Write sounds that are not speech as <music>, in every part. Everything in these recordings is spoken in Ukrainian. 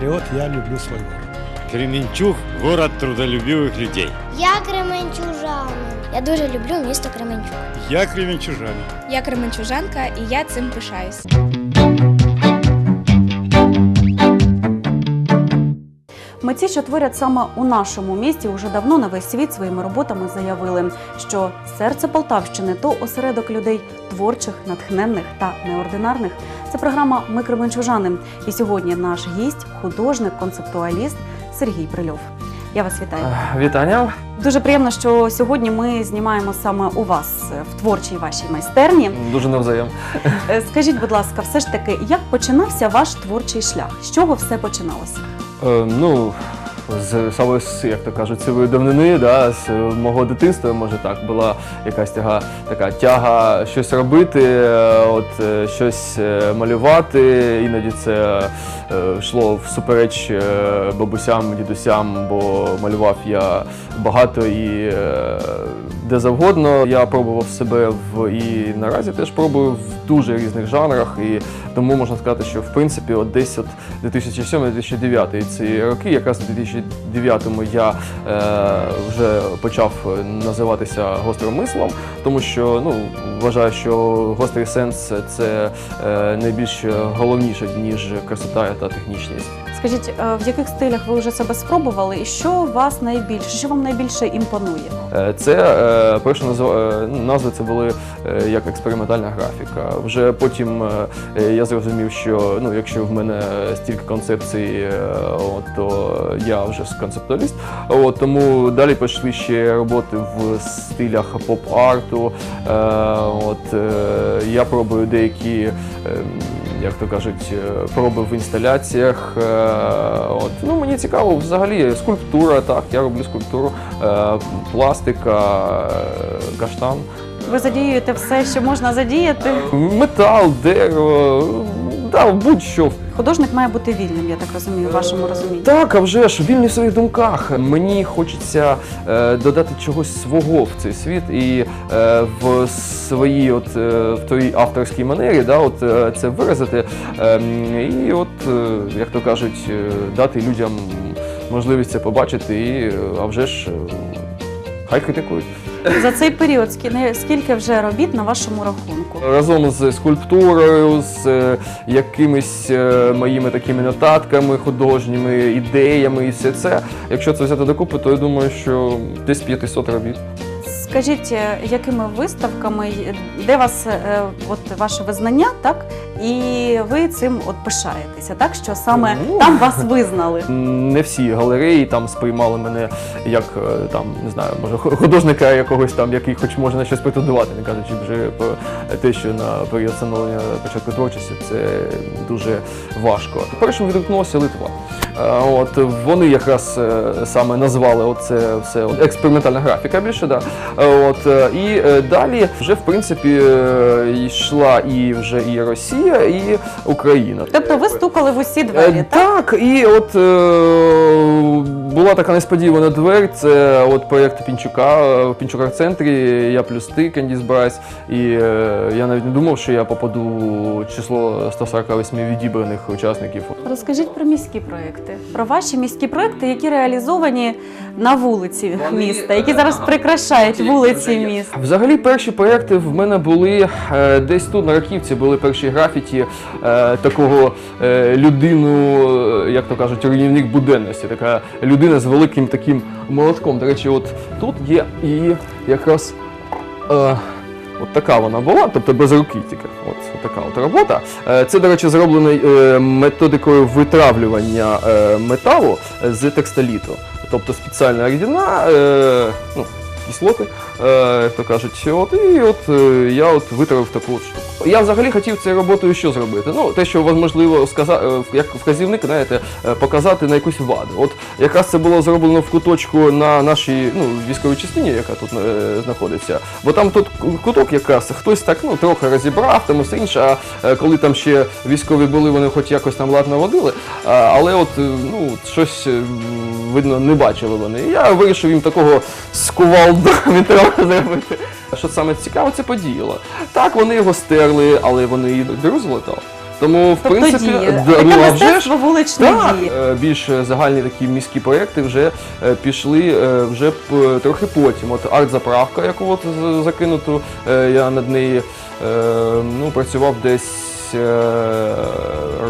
патриот, я люблю свой город. Кременчуг – город трудолюбивых людей. Я кременчужанин. Я дуже люблю місто Кременчуг. Я кременчужанин. Я кременчужанка і я цим пишаюсь. Митці, що творять саме у нашому місті, уже давно на весь світ своїми роботами заявили, що серце Полтавщини то осередок людей творчих, натхненних та неординарних. Це програма Ми Кременчужани. І сьогодні наш гість, художник, концептуаліст Сергій Прильов. Я вас вітаю. Вітання. Дуже приємно, що сьогодні ми знімаємо саме у вас е, в творчій вашій майстерні. Дуже навзаєм. Е, Скажіть, будь ласка, все ж таки, як починався ваш творчий шлях? З чого все починалося? Е, ну, з саме з, як то кажуть, сивої давнини, да, з мого дитинства, може так, була якась тяга, така тяга щось робити, е, от е, щось е, малювати. Іноді це йшло всупереч бабусям, дідусям, бо малював я багато і де завгодно. Я пробував себе в і наразі теж пробую в дуже різних жанрах. І тому можна сказати, що в принципі от десь от 2007-2009 ці роки, якраз у 2009-му я е, вже почав називатися гострим мислом, тому що ну вважаю, що гострий сенс це е, найбільш головніше ніж красота та технічність. Скажіть, е, в яких стилях ви вже себе спробували, і що вас найбільше, що вам найбільше імпонує? Це е, перша назва, назви це були як експериментальна графіка. Вже потім я зрозумів, що ну, якщо в мене стільки концепцій, то я вже концептуаліст. От, тому далі пішли ще роботи в стилях поп-арту. Е, От, е, я пробую деякі. е, Як то кажуть, е, проби в інсталяціях. Е, От. Ну, мені цікаво взагалі скульптура, так, я роблю скульптуру, е, пластика, е, каштан, Ви задіюєте все, що можна задіяти. метал, дерево, да, будь-що. Художник має бути вільним, я так розумію, в вашому розумінні. Так, а вже ж вільні в своїх думках. Мені хочеться е, додати чогось свого в цей світ і е, в своїй, от е, в твоїй авторській манері, да, от це виразити. Е, і от, як то кажуть, дати людям можливість це побачити, і а вже ж хай критикують. За цей період скільки вже робіт на вашому рахунку? Разом з скульптурою, з е, якимись е, моїми такими нотатками, художніми ідеями і все це. Якщо це взяти докупи, то я думаю, що десь 500 робіт. Скажіть, е, якими виставками, де вас е, от ваше визнання, так? І ви цим от пишаєтеся, так? Що саме Ну. там вас визнали? Не всі галереї там сприймали мене як е, там не знаю, може художника якогось там, який хоч може на щось претендувати, не кажучи вже про те, що на період становлення початку творчості це дуже важко. Першим відгукнулася Литва. Е, От вони якраз е, саме назвали оце все от, експериментальна графіка більше, да. Е, От і далі вже в принципі йшла і вже і Росія, і Україна. Тобто ви стукали в усі двері, так? Так, і от була така несподівана двері. Це от проєкт Пінчука в Пінчуках-центрі, Я плюс ти, Кендіс Брайс. І е, я навіть не думав, що я попаду в число 148 відібраних учасників. Розкажіть про міські проекти, про ваші міські проекти, які реалізовані на вулиці міста, які зараз прикрашають вулиці міста. Взагалі, перші проекти в мене були е, десь тут на Раківці були перші графіті е, такого е, людину, е, як то кажуть, руйнівник буденності. Така людина з великим таким молотком. До речі, от тут є і якраз. Е, От така вона була, тобто без руки тільки. От така от робота. Е, Це, до речі, зроблено е, методикою витравлювання е, металу з текстоліту. Тобто спеціальна рідина, е, ну, кислоти, е, то кажуть. От, і от е, я от витравив таку от штуку. Я взагалі хотів цією роботою що зробити? Ну, те, що можливо сказати, як вказівник, знаєте, е, показати на якусь ваду. От якраз це було зроблено в куточку на нашій ну, військовій частині, яка тут е, знаходиться. Бо там тут куток якраз хтось так ну, трохи розібрав, там усе інше, а е, коли там ще військові були, вони хоч якось там ладно водили, але от е, ну, щось е, видно не бачили вони. І Я вирішив їм такого скувалду <laughs> метро зробити. Що саме цікаво, це подіяло. Так, вони його стерли, але вони і діру злетали. Тому, в Тобто принципі, діє. да, ну, а вже ж, так, дії. е, більш загальні такі міські проекти вже е, пішли е, вже трохи потім. От арт-заправка, яку от закинуту, я над нею ну, працював десь. Е,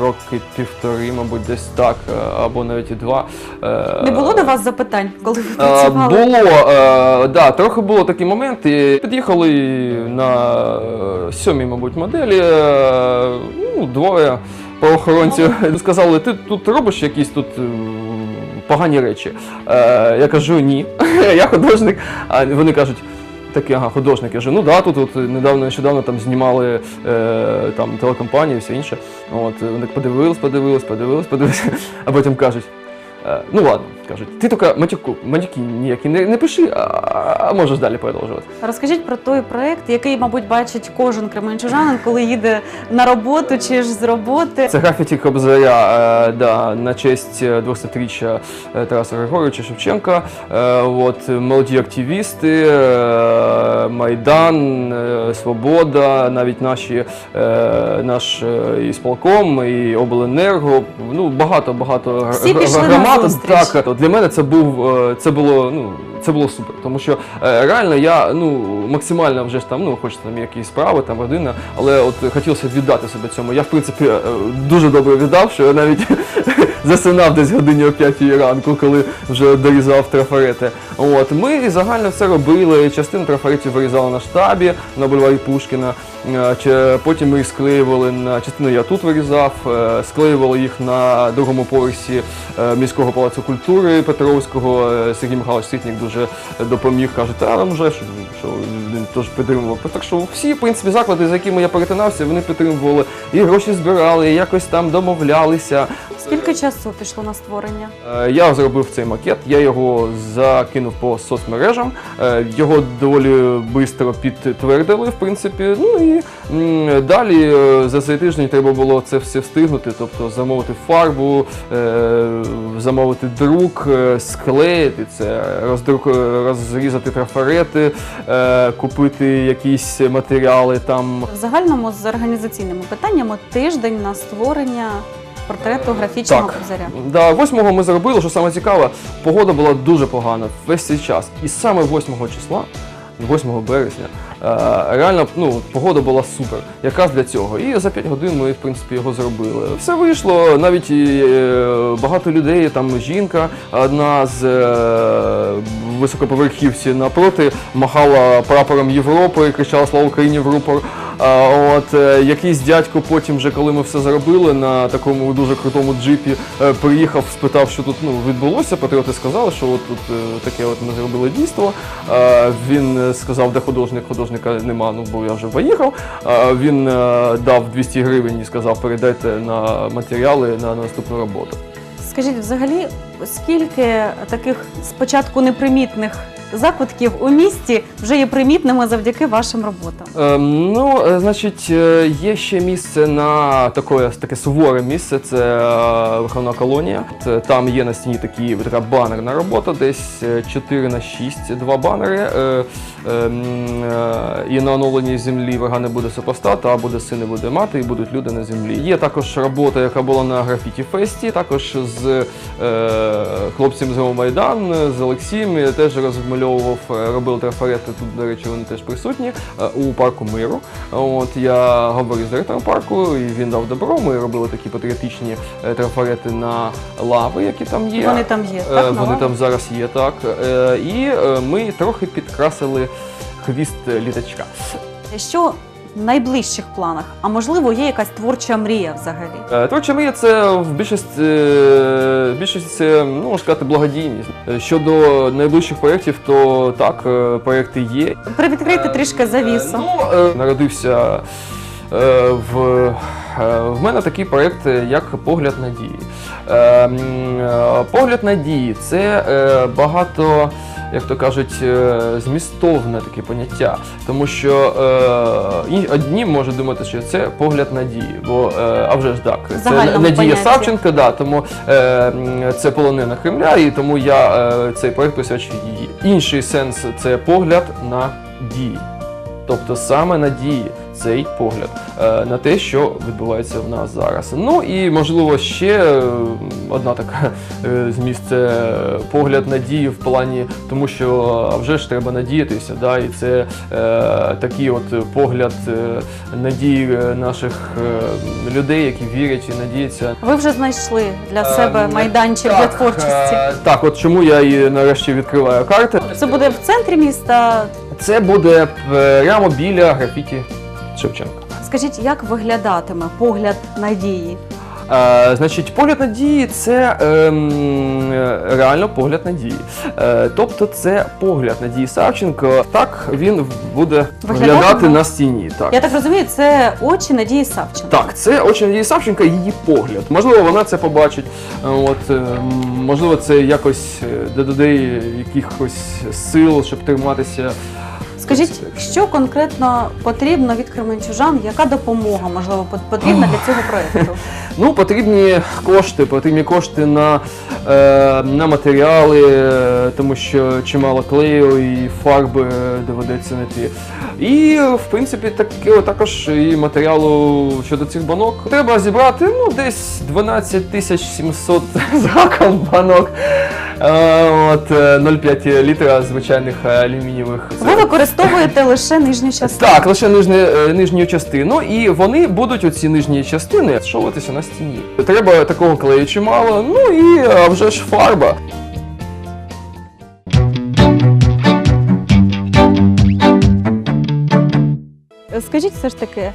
Роки півтори, мабуть, десь так, е, або навіть і два. Е, Не було до вас запитань, коли ви працювали? Було, да, трохи було такі моменти. Під'їхали на сьомій, мабуть, моделі. Ну, двоє правоохоронців сказали, ти тут робиш якісь тут погані речі. Е, Я кажу, ні. <laughs> Я художник. А вони кажуть. Такі, ага, художник. Я кажу, ну да, тут от недавно, нещодавно там знімали е, там телекомпанії все інше. От, вони так подивились, подивились, подивились, подивились, <laughs> а потім кажуть, Ну ладно, кажуть, ти тільки матюку, матюки ніякі не, не пиши, а, а можеш далі продовжувати. Розкажіть про той проект, який, мабуть, бачить кожен кременчужанин, коли їде на роботу чи ж з роботи. Це графіті Кобзаря е, да, на честь е, 200-річчя е, Тараса Григоровича Шевченка. Е, от, молоді активісти, е, Майдан, е, Свобода, навіть наші, е, наш ісполком, і сполком, і обленерго. Ну, багато багато Всі пішли громад. Так, для мене це був е, це було ну. Це було супер, тому що е, реально я ну максимально вже ж там, ну хочете там якісь справи, там родина, але от хотілося віддати себе цьому. Я в принципі е, дуже добре віддав, що я навіть <laughs> засинав десь годині о 5 ранку, коли вже дорізав трафарети. От ми загально все робили. Частину трафаретів вирізали на штабі на бульварі Пушкіна. Е, Потім ми їх склеювали на частину. Я тут вирізав, склеювали їх на другому поверсі міського палацу культури Петровського. Сергій Михайлович Ситник дуже допоміг. каже, та нам вже що, теж підтримував. Так що всі в принципі заклади, з якими я перетинався, вони підтримували і гроші збирали, і якось там домовлялися. Скільки часу пішло на створення? Е, Я зробив цей макет, я його закинув по соцмережам. Е, Його доволі швидко підтвердили, в принципі. Ну і далі е, за цей тиждень треба було це все встигнути, тобто замовити фарбу, замовити друк, склеїти це, розрізати трафарети, е, купити якісь матеріали там. В загальному з організаційними питаннями тиждень на створення портрету графічного Так. кобзаря. Да, 8-го ми зробили, що саме цікаве, погода була дуже погана весь цей час. І саме 8 числа, 8 березня, е, реально ну, погода була супер, якраз для цього. І за 5 годин ми, в принципі, його зробили. Все вийшло, навіть е, багато людей, там жінка, одна з високоповерхівців високоповерхівці напроти, махала прапором Європи, кричала Слава Україні в рупор. От е, якийсь дядько потім, вже коли ми все зробили на такому дуже крутому джипі, е, приїхав, спитав, що тут ну відбулося. Патріоти сказали, що от тут е, таке от ми зробили дійство. Він сказав, де художник, художника нема, ну бо я вже поїхав. Він дав 200 гривень і сказав, передайте на матеріали на наступну роботу. Скажіть, взагалі, скільки таких спочатку непримітних закутків у місті вже є примітними завдяки вашим роботам? Ем, ну, е, значить, е, є ще місце на таке, таке суворе місце, це е, виховна колонія. Це- Там є на стіні такі, банерна робота, десь е, 4 на 6, два банери. Е, ем, е, і на оновленій землі врага не буде супостата, а буде син і буде мати, і будуть люди на землі. Є також робота, яка була на графіті фесті, також з е, хлопцем з Майдан, з Олексієм. Теж розмальовував, е, робив трафарети. Тут, до речі, вони теж присутні е, у парку миру. От я говорив з директором парку, і він дав добро. Ми робили такі патріотичні е, трафарети на лави, які там є. Вони там є, так? Вони там зараз є, так. І ми трохи підкрасили хвіст літачка. Що найближчих планах? А можливо, є якась творча мрія взагалі? Е, Творча мрія це в більшості, е, в більшості це, ну, можна сказати, благодійність. Е, Щодо найближчих проєктів, то так, е, проєкти є. Привідкрийте трішки завісу. Ну, е, народився е, в, е, в мене такий проєкт, е, як Погляд надії. Е, м, е, Погляд надії це е, багато. Як то кажуть, е, змістовне таке поняття, тому що е, одні можуть думати, що це погляд надії, бо е, а вже ж так, це Загальному Надія поняття. Савченко, да, тому е, це полонина Кремля, і тому я е, цей проект присвячую її. Інший сенс це погляд на дії. Тобто саме надії. Цей погляд е, на те, що відбувається в нас зараз. Ну і можливо ще е, одна така е, зміст це погляд надії в плані, тому що а вже ж треба надіятися, да, і це е, такий от погляд надії наших людей, які вірять і надіються Ви вже знайшли для себе майданчик для творчості. Так, от чому я і нарешті відкриваю карти. Це буде в центрі міста. Це буде прямо біля графіті Шевченка. Скажіть, як виглядатиме погляд надії? Е, значить, погляд надії це е, реально погляд надії. Е, тобто це погляд Надії Савченко. Так він буде Виглядатиме? виглядати на стіні. Так. Я так розумію, це очі Надії Савченко. Так, це очі Надії Савченка, її погляд. Можливо, вона це побачить. Е, От, е, можливо, це якось е, додає якихось сил, щоб триматися. Скажіть, що конкретно потрібно від кременчужан? Яка допомога можливо потрібна для цього проєкту? <laughs> Ну, потрібні кошти, потрібні кошти на, е, на матеріали, е, тому що чимало клею і фарби е, доведеться знайти. І, в принципі, так, також і матеріалу щодо цих банок. Треба зібрати ну, десь 12 тисяч 700 <laughs> з банок. Е, от, е, 0,5 літра звичайних е, алюмінієвих. Ви використовуєте лише нижню <laughs> частину. Так, лише нижню, е, нижню частину, і вони будуть оці нижні частини зшовуватися на стіні. Треба такого клею чимало, ну і а вже ж фарба. Скажіть все ж таки, е,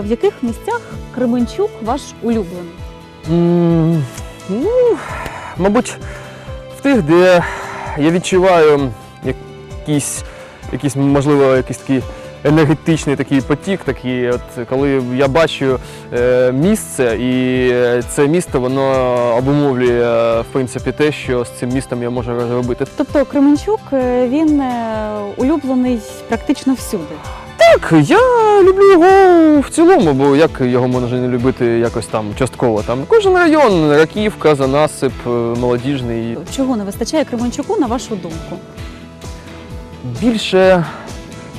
в яких місцях Кременчук ваш улюблений? М, Ну, мабуть, тих, де я відчуваю якийсь, якийсь можливо, якийсь такий енергетичний такий потік, такий, от коли я бачу е, місце, і це місто воно обумовлює в принципі те, що з цим містом я можу робити. Тобто Кременчук е, він е, улюблений практично всюди. Так, я люблю його в цілому, бо як його можна не любити якось там частково. Там кожен район, Раківка, Занасип, е, молодіжний. Чого не вистачає Кременчуку, на вашу думку? Більше,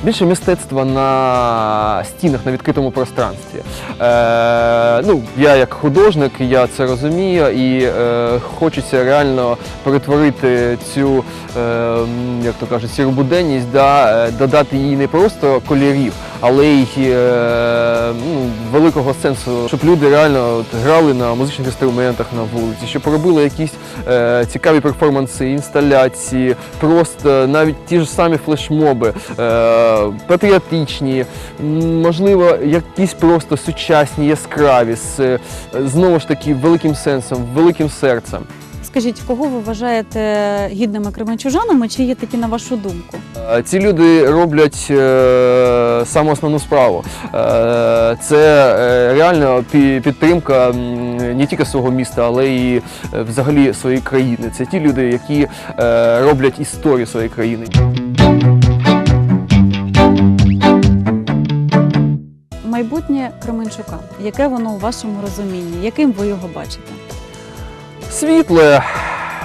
більше мистецтва на стінах, на відкритому пространстві. Е, ну, я як художник, я це розумію, і е, хочеться реально перетворити цю, е, як то кажуть, сіробуденність, да, е, додати їй не просто кольорів, але й е, ну, великого сенсу, щоб люди реально грали на музичних інструментах на вулиці, щоб робили якісь е, цікаві перформанси, інсталяції, просто навіть ті ж самі флешмоби, е, патріотичні, можливо, якісь просто сучасні, яскраві, з е, знову ж таки великим сенсом, великим серцем. Скажіть, кого ви вважаєте гідними кременчужанами, чи є такі на вашу думку? Е, Ці люди роблять е, саму основну справу. Е, це е, реально пі- підтримка не тільки свого міста, але і е, взагалі своєї країни. Це ті люди, які е, роблять історію своєї країни. Майбутнє Кременчука, яке воно у вашому розумінні? Яким ви його бачите? Світле,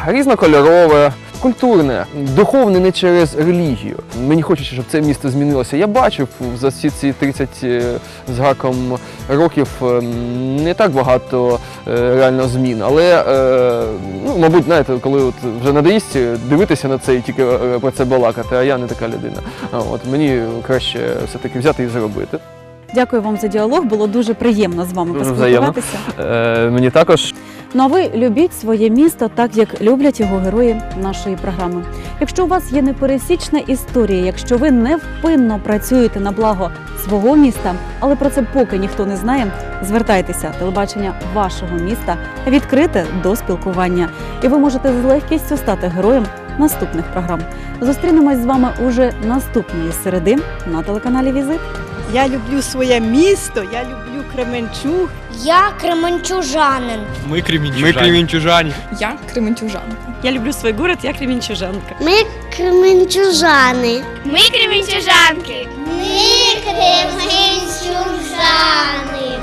різнокольорове, культурне, духовне не через релігію. Мені хочеться, щоб це місто змінилося. Я бачив за всі ці 30 е, з гаком років ем, не так багато е, реально змін. Але, е, ну, мабуть, знаєте, коли от вже надоїсть дивитися на це і тільки е, про це балакати, а я не така людина. От мені краще все-таки взяти і зробити. Дякую вам за діалог. Було дуже приємно з вами поспілкуватися. Е, мені також Ну а ви любіть своє місто так, як люблять його герої нашої програми. Якщо у вас є непересічна історія, якщо ви невпинно працюєте на благо свого міста, але про це поки ніхто не знає, звертайтеся. Телебачення вашого міста відкрите до спілкування, і ви можете з легкістю стати героєм наступних програм. Зустрінемось з вами уже наступної середи на телеканалі Візит. Я люблю своє місто, я люблю Кременчуг. Я кременчужанин. Мы кременчужане. Мы кременчужанин. Я кременчужанка. Я люблю свій город, я кременчужанка. Ми кременчужани. Ми кременчужанки. Ми кременчужани.